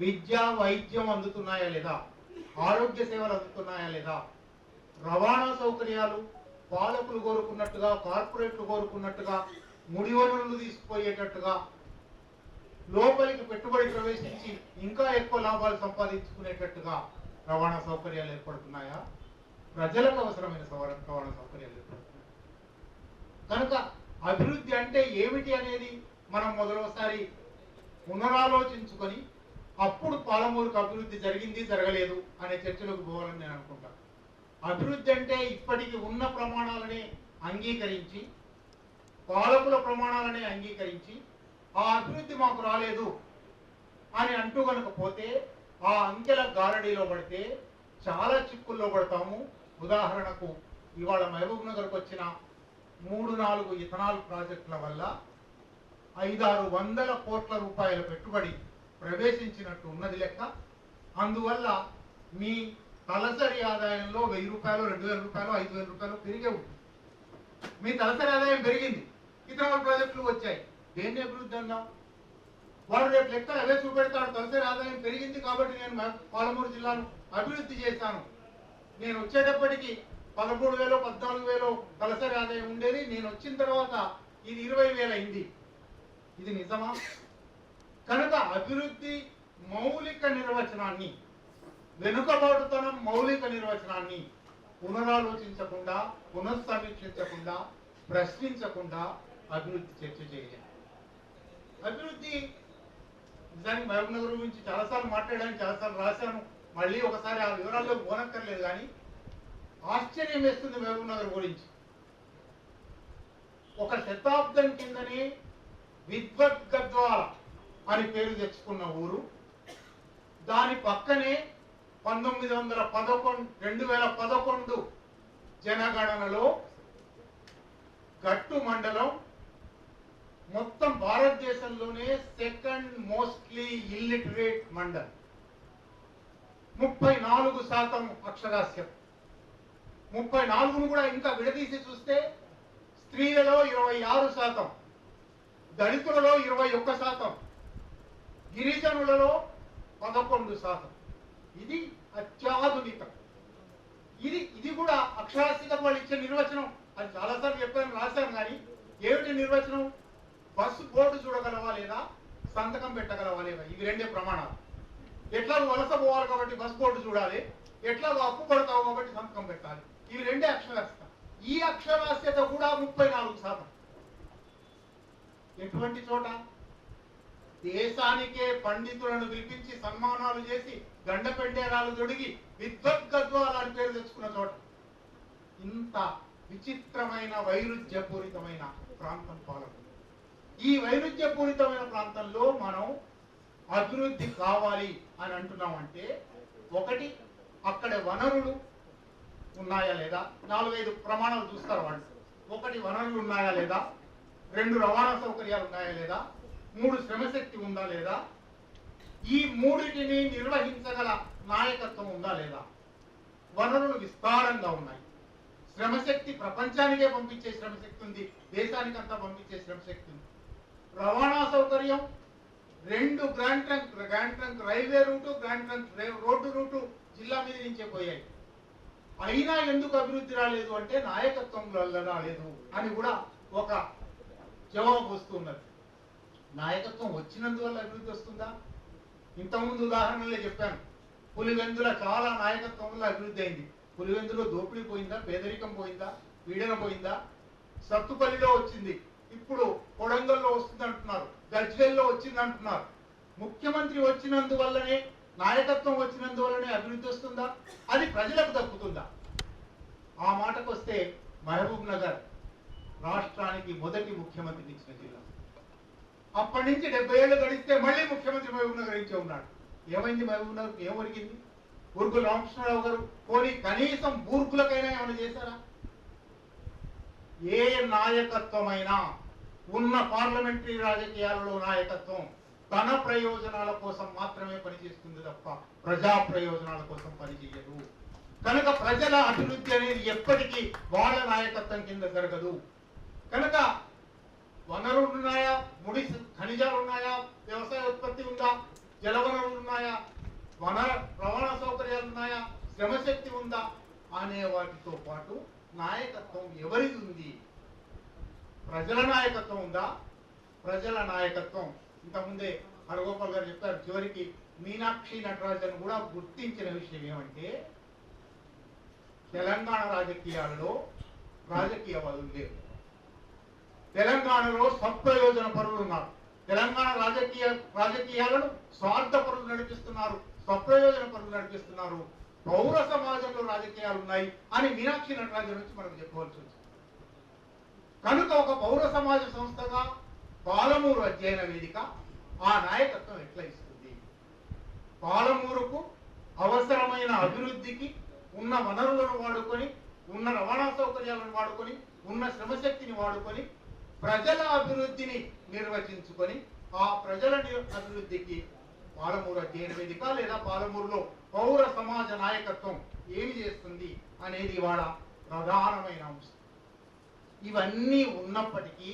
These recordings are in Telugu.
విద్య వైద్యం అందుతున్నాయా లేదా? ఆరోగ్య సేవలు అందుతున్నాయా లేదా? రవాణా సౌకర్యాలు పాలకులు కోరుకున్నట్టుగా కార్పొరేట్లు కోరుకున్నట్టుగా ముడి వనరులు తీసుకుపోయేటట్టుగా లోపలికి పెట్టుబడి ప్రవేశించి ఇంకా ఎక్కువ లాభాలు సంపాదించుకునేటట్టుగా రవాణా సౌకర్యాలు ఏర్పడుతున్నాయా? ప్రజలకు అవసరమైన రవాణా సౌకర్యాలు ఏర్పడుతున్నాయి? కనుక అభివృద్ధి అంటే ఏమిటి అనేది మనం మొదటిసారి పునరాలోచించుకొని అప్పుడు పాలమూరుకు అభివృద్ధి జరిగింది జరగలేదు అనే చర్చలోకి పోవాలని నేను అనుకుంటాను అభివృద్ధి అంటే ఇప్పటికి ఉన్న ప్రమాణాలని అంగీకరించి పాలకుల ప్రమాణాలనే అంగీకరించి ఆ అభివృద్ధి మాకు రాలేదు అని అంటూ కనుక పోతే ఆ అంకెల గారడీలో పడితే చాలా చిక్కుల్లో పడతాము. ఉదాహరణకు ఇవాళ మహబూబ్ నగర్కి వచ్చిన మూడు నాలుగు ఇథనాల్ ప్రాజెక్టుల వల్ల ఐదారు వందల కోట్ల రూపాయల పెట్టుబడి ప్రవేశించినట్టు ఉన్నది లెక్క. అందువల్ల మీ తలసరి ఆదాయంలో వెయ్యి రూపాయలు రెండు వేల రూపాయలు ఐదు వేల రూపాయలు పెరిగే ఉంటుంది మీ తలసరి ఆదాయం పెరిగింది. ఇతర ప్రాజెక్టులు వచ్చాయి. దేన్ని అభివృద్ధి అందాం? వాడు రేపు లెక్కలు అవే చూపెడతాడు తలసరి ఆదాయం పెరిగింది కాబట్టి నేను పాలమూరు జిల్లాను అభివృద్ధి చేశాను. నేను వచ్చేటప్పటికి పదమూడు వేలు పద్నాలుగు వేలు తలసరి ఆదాయం ఉండేది. నేను వచ్చిన తర్వాత ఇది ఇరవై వేలు అయింది. ఇది నిజమా? కనుక అభివృద్ధి మౌలిక నిర్వచనాన్ని వెనుకబాటుతనం మౌలిక నిర్వచనాన్ని పునరాలోచించకుండా పునఃసమీక్షించకుండా ప్రశ్నించకుండా అభివృద్ధి చర్చ చేయాలి. అభివృద్ధి నిజానికి మహబూబ్నగర్ గురించి చాలాసార్లు మాట్లాడాను చాలాసార్లు రాశాను. మళ్ళీ ఒకసారి ఆ వివరాల్లో పోనక్కర్లేదు కానీ ఆశ్చర్యం వేస్తుంది మహబూబ్నగర్ గురించి. ఒక శతాబ్దం కిందనే విద్వత్ అని పేరు తెచ్చుకున్న ఊరు. దాని పక్కనే పంతొమ్మిది వందల పదకొండు రెండు వేల పదకొండు జనగణనలో గట్టు మండలం మొత్తం భారతదేశంలోనే సెకండ్ మోస్ట్లీ ఇల్లిటరేట్ మండలం. ముప్పై నాలుగు శాతం అక్షరాస్యత ముప్పై నాలుగును కూడా ఇంకా విడదీసి చూస్తే స్త్రీలలో ఇరవై ఆరు శాతం దళితులలో ఇరవై ఒక్క శాతం. గిరిజనులలో పదకొండు శాతం. ఇది అత్యాధునికం. ఇది ఇది కూడా అక్షరాస్యత వాళ్ళు ఇచ్చే నిర్వచనం. అది చాలాసార్లు చెప్పాను రాశాను కానీ ఏమిటి నిర్వచనం? బస్సు బోర్డు చూడగలవా లేదా? సంతకం పెట్టగలవా లేదా? ఇవి రెండే ప్రమాణాలు. ఎట్లా వలస పోవాలి కాబట్టి బస్ బోర్డు చూడాలి. ఎట్లా అప్పు పడతావు కాబట్టి సంతకం పెట్టాలి. ఇవి రెండే అక్షరాస్యత. ఈ అక్షరాస్యత కూడా ముప్పై నాలుగు శాతం. ఎటువంటి చోట? దేశానికే పండితులను పిలిపించి సన్మానాలు చేసి గండ పెండేరాలు తొడిగి విద్వత్ పేరు తెచ్చుకున్న చోట ఇంత విచిత్రమైన వైరుధ్యపూరితమైన ప్రాంతం పాలకులు. ఈ వైరుధ్యపూరితమైన ప్రాంతంలో మనం అభివృద్ధి కావాలి అని అంటున్నామంటే ఒకటి అక్కడ వనరులు ఉన్నాయా లేదా? నాలుగైదు ప్రమాణాలు చూస్తారు వాళ్ళు. ఒకటి వనరులు ఉన్నాయా లేదా? రెండు రవాణా సౌకర్యాలు ఉన్నాయా లేదా? మూడు శ్రమశక్తి ఉందా లేదా? ఈ మూడిటిని నిర్వహించగల నాయకత్వం ఉందా లేదా? వనరులు విస్తారంగా ఉన్నాయి. శ్రమశక్తి ప్రపంచానికే పంపించే శ్రమశక్తి ఉంది దేశానికంతా పంపించే శ్రమశక్తి ఉంది. రవాణా సౌకర్యం రెండు grand trunk grand trunk railway route grand trunk road route జిల్లా మీద నుంచే పోయాయి. అయినా ఎందుకు అభివృద్ధి రాలేదు అంటే నాయకత్వం వల్ల రాలేదు అని కూడా ఒక జవాబు వస్తున్నది నాయకత్వం వచ్చినందువల్ల అభివృద్ధి వస్తుందా? ఇంతకుముందు ఉదాహరణలే చెప్పాను. పులివెందుల చాలా నాయకత్వం వల్ల అభివృద్ధి అయింది. పులివెందులో దోపిడీ పోయిందా? పేదరికం పోయిందా? పీడన పోయిందా? సత్తుపల్లిలో వచ్చింది. ఇప్పుడు కొడంగల్లో వస్తుంది అంటున్నారు గజ్వేల్లో వచ్చింది అంటున్నారు ముఖ్యమంత్రి వచ్చినందువల్లనే నాయకత్వం వచ్చినందువల్లనే అభివృద్ధి వస్తుందా? అది ప్రజలకు దక్కుతుందా? ఆ మాటకు వస్తే మహబూబ్ నగర్ రాష్ట్రానికి మొదటి ముఖ్యమంత్రిని ఇచ్చిన జిల్లా. అప్పటి నుంచి డెబ్బై ఏళ్ళు గడిస్తే మళ్ళీ ముఖ్యమంత్రి మహబూబ్ నగర్ ఇచ్చే ఉన్నాడు. ఏమైంది మహబూబ్ నగర్? ఏం ఒరిగింది? బూర్గుల రామకృష్ణరావు గారు పోనీ కనీసం బూర్గులకైనా ఏమైనా చేశారా? ఏ నాయకత్వమైనా ఉన్న పార్లమెంటరీ రాజకీయాలలో నాయకత్వం ధన ప్రయోజనాల కోసం మాత్రమే పనిచేస్తుంది తప్ప ప్రజా ప్రయోజనాల కోసం పనిచేయదు. కనుక ప్రజల అభివృద్ధి అనేది ఎప్పటికీ వాళ్ళ నాయకత్వం కింద జరగదు. కనుక వనరులు ఉన్నాయా ముడి ఖనిజాలు ఉన్నాయా వ్యవసాయ ఉత్పత్తి ఉందా జల వనరులు ఉన్నాయా ప్రజల నాయకత్వం ఉందా ప్రజల నాయకత్వం. ఇంతకుముందే హరగోపాల్ గారు చెప్పారు చివరికి మీనాక్షి నటరాజన్ కూడా గుర్తించిన విషయం ఏమంటే తెలంగాణ రాజకీయాలలో రాజకీయవాదులు లేరు. తెలంగాణలో సత్ప్రయోజన పరులు ఉన్నారు. తెలంగాణ రాజకీయ రాజకీయాలను స్వార్థ పరులు నడిపిస్తున్నారు స్వప్రయోజన పరులు నడిపిస్తున్నారు పౌర సమాజంలో రాజకీయాలు ఉన్నాయి అని మీనాక్షి నటరాజన్ నుంచి మనకు చెప్పవలసి వచ్చింది. కనుక ఒక పౌర సమాజ సంస్థగా పాలమూరు అధ్యయన వేదిక ఆ నాయకత్వం ఎట్లా ఇస్తుంది? పాలమూరుకు అవసరమైన అభివృద్ధికి ఉన్న వనరులను వాడుకొని ఉన్న రవాణా సౌకర్యాలను వాడుకొని ఉన్న శ్రమశక్తిని వాడుకొని ప్రజల అభివృద్ధిని నిర్వచించుకొని ఆ ప్రజల అభివృద్ధికి పాలమూరు అధ్యయన వేదిక లేదా పాలమూరులో పౌర సమాజ నాయకత్వం ఏమి చేస్తుంది అనేది ఇవాళ ప్రధానమైన అంశం. ఇవన్నీ ఉన్నప్పటికీ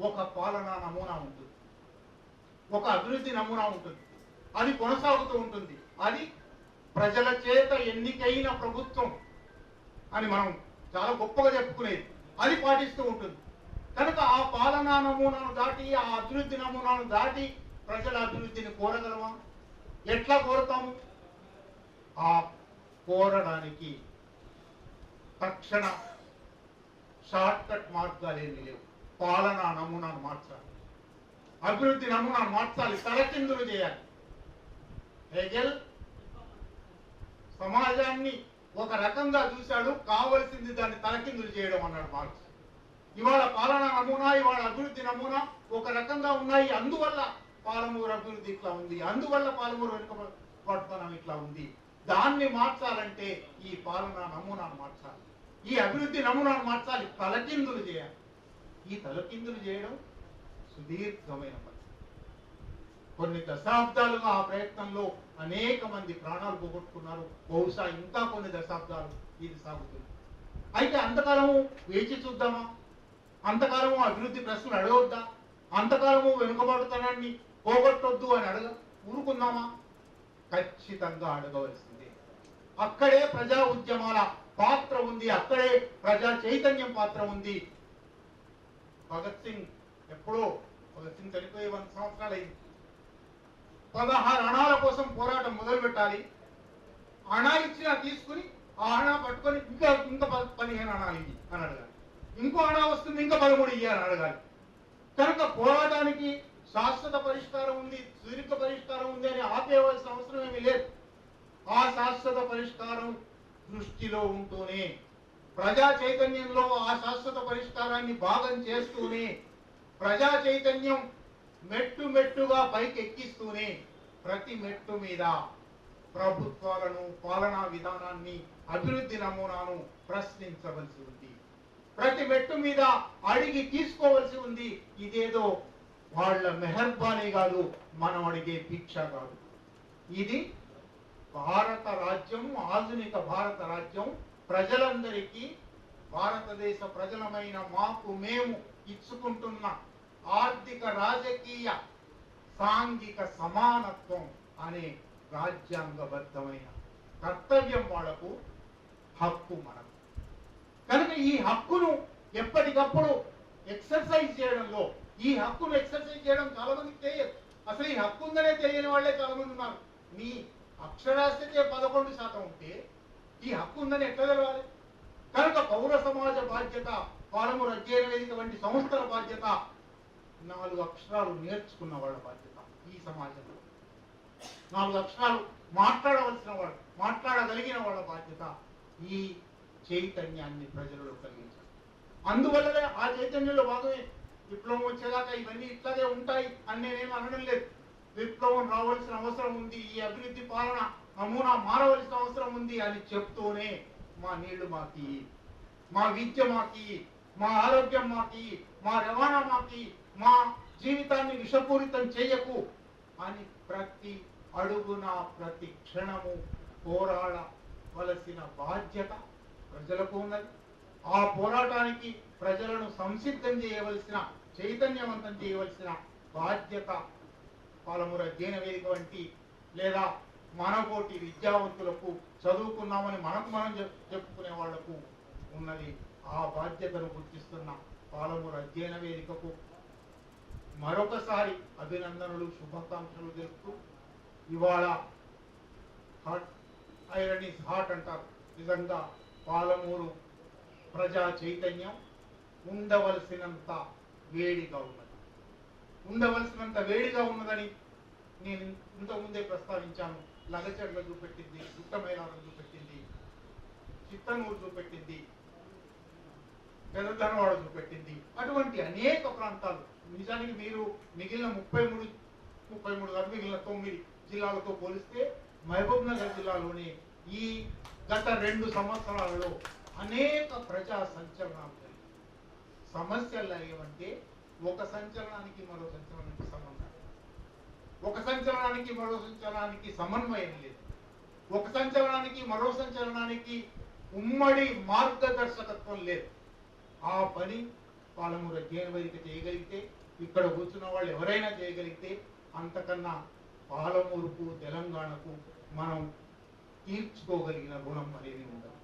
ఒక పాలనా నమూనా ఉంటుంది. ఒక అభివృద్ధి నమూనా ఉంటుంది. అది కొనసాగుతూ ఉంటుంది. అది ప్రజల చేత ఎన్నికైన ప్రభుత్వం అని మనం చాలా గొప్పగా చెప్పుకునేది. అది పాటిస్తూ ఉంటుంది. కనుక ఆ పాలనా నమూనాను దాటి ఆ అభివృద్ధి నమూనాను దాటి ప్రజల అభివృద్ధిని కోరగలమా? ఎట్లా కోరుతాము? ఆ కోరడానికి తక్షణ షార్ట్ కట్ మార్గాలు ఏమి లేవు. పాలనా నమూనాను మార్చాలి. అభివృద్ధి నమూనాను మార్చాలి. తలకిందులు చేయాలి. హెగెల్? సమాజాన్ని ఒక రకంగా చూశాడు కావలసింది దాన్ని తలకిందులు చేయడం అన్నాడు మార్క్స్. ఇవాళ పాలనా నమూనా ఇవాళ అభివృద్ధి నమూనా ఒక రకంగా ఉన్నాయి. అందువల్ల పాలమూరు అభివృద్ధి ఇట్లా ఉంది. అందువల్ల పాలమూరు వెనుకబడుతనం ఇట్లా ఉంది. దాన్ని మార్చాలంటే ఈ పాలనా నమూనాను మార్చాలి. ఈ అభివృద్ధి నమూనాను మార్చాలి. తలకిందులు చేయాలి. ఈ తలకిందులు చేయడం సుదీర్ఘమైన పని. కొన్ని దశాబ్దాలుగా ఆ ప్రయత్నంలో అనేక మంది ప్రాణాలు పోగొట్టుకున్నారు. బహుశా ఇంకా కొన్ని దశాబ్దాలు ఇది సాగుతుంది. అయితే అంతకాలము వేచి చూద్దామా? అంతకాలము అభివృద్ధి ప్రశ్నలు అడగొద్దా? అంతకాలము వెనుకబడుతనాన్ని పోగొట్టొద్దు అని అడగ ఊరుకుందామా? ఖచ్చితంగా అడగవలసిందే. అక్కడే ప్రజా ఉద్యమాల పాత్ర ఉంది అక్కడే ప్రజా చైతన్యం పాత్ర ఉంది. భగత్ సింగ్ ఎప్పుడో భగత్ సింగ్ చనిపోయి వంద సంవత్సరాలు అయింది పదహారు అణాల కోసం పోరాటం మొదలు పెట్టాలి. అణా ఇచ్చిన తీసుకుని ఆ అణ పట్టుకొని ఇంకా ఇంకా పదిహేను అణాలు ఇయ్యి అని అడగాలి. ఇంకో అణ వస్తుంది ఇంకా పదమూడు ఇయ్యి అని అడగాలి. కనుక పోరాటానికి శాశ్వత పరిష్కారం ఉంది సుదీర్ఘ పరిష్కారం ఉంది అని ఆపేయవలసిన అవసరం ఏమీ లేదు. ఆ శాశ్వత పరిష్కారం దృష్టిలో ఉంటూనే ప్రజా చైతన్యంలో ఆ శాశ్వత పరిష్కారాన్ని భాగం చేస్తూనే ప్రజా చైతన్యం మెట్టు మెట్టుగా పైకి ఎక్కిస్తూనే ప్రతి మెట్టు మీద ప్రభుత్వాలను పాలనా విధానాన్ని అభివృద్ధి నమూనాను ప్రశ్నించవలసి ఉంది. ప్రతి మెట్టు మీద అడిగి తీసుకోవలసి ఉంది. ఇదేదో వాళ్ళ మెహర్బానీ కాదు మనం అడిగే భిక్ష కాదు. ఇది భారత రాజ్యం ఆధునిక భారత రాజ్యం ప్రజలందరికీ భారతదేశ ప్రజలమైన మాకు మేము ఇచ్చుకుంటున్న ఆర్థిక రాజకీయ సాంఘిక సమానత్వం అనే రాజ్యాంగబద్ధమైన కర్తవ్యం వాళ్ళకు హక్కు మనకు కనుక ఈ హక్కును ఎప్పటికప్పుడు ఎక్సర్సైజ్ చేయడంలో ఈ హక్కును ఎక్సర్సైజ్ చేయడం చాలా మందికి తెలియదు అసలు ఈ హక్కు ఉందనే తెలియని వాళ్ళే చాలా మంది ఉన్నారు. మీ అక్షరాస్యతే పదకొండు శాతం ఉంటే ఈ హక్కు ఉందని ఎట్లా తెలవాలి? కనుక పౌర సమాజ బాధ్యత పాలమూరు అధ్యయన వేదిక వంటి సంస్థల బాధ్యత నాలుగు అక్షరాలు నేర్చుకున్న వాళ్ళ బాధ్యత ఈ సమాజంలో. నాలుగు అక్షరాలు మాట్లాడవలసిన వాళ్ళు మాట్లాడగలిగిన వాళ్ళ బాధ్యత ఈ చైతన్యాన్ని ప్రజలలో కలిగించాలి. అందువల్లనే ఆ చైతన్యంలో భాగమే విప్లవం వచ్చేదాకా ఇవన్నీ ఇట్లాగే ఉంటాయి అని నేనేం అనడం లేదు. విప్లవం రావాల్సిన అవసరం ఉంది. ఈ అభివృద్ధి పాలన నమూనా మారవలసిన అవసరం ఉంది అని చెప్తూనే మా నీళ్ళు మాకి మా విద్య మాకి మా ఆరోగ్యం మాకి మా రవాణా మాకి మా జీవితాన్ని విషపూరితం చేయకు అని ప్రతి అడుగున ప్రతి క్షణము పోరాడవలసిన బాధ్యత ప్రజలకు ఉన్నది. ఆ పోరాటానికి ప్రజలను సంసిద్ధం చేయవలసిన చైతన్యవంతం చేయవలసిన బాధ్యత పాలమూర అధ్యయన వేదిక వంటి లేదా మనకోటి విద్యావంతులకు చదువుకున్నామని మనకు మనం చెప్- చెప్పుకునే వాళ్ళకు ఉన్నది ఆ బాధ్యతను గుర్తిస్తున్న పాలమూరు అధ్యయన వేదికకు మరొకసారి అభినందనలు శుభాకాంక్షలు తెలుపుతూ ఇవాళ హాట్ ఐరన్ ఈస్ హాట్ అంటారు. నిజంగా పాలమూరు ప్రజా చైతన్యం ఉండవలసినంత వేడిగా ఉన్నది. ఉండవలసినంత వేడిగా ఉన్నదని నేను ఇంతకుముందే ప్రస్తావించాను. లగచర్ల చూపెట్టింది గుట్టమైలారం చూపెట్టింది చిత్తనూరు చూపెట్టింది పెదధనవాడ చూపెట్టింది. అటువంటి అనేక ప్రాంతాలు. నిజానికి మీరు మిగిలిన ముప్పై మూడు ముప్పై మూడు కాదు మిగిలిన తొమ్మిది జిల్లాలతో పోలిస్తే మహబూబ్ నగర్ జిల్లాలోని ఈ గత రెండు సంవత్సరాలలో అనేక ప్రజా సంచలనాలు జరిగాయి. సమస్యలు ఏమంటే ఒక సంచలనానికి మరో సంచలనానికి ఒక సంచలనానికి మరో సంచలనానికి సమన్వయం లేదు. ఒక సంచలనానికి మరో సంచలనానికి ఉమ్మడి మార్గదర్శకత్వం లేదు. ఆ పని పాలమూరు అధ్యయన వేదిక చేయగలిగితే ఇక్కడ కూర్చున్న వాళ్ళు ఎవరైనా చేయగలిగితే అంతకన్నా పాలమూరుకు తెలంగాణకు మనం తీర్చుకోగలిగిన రుణం అనేది ఉండదు.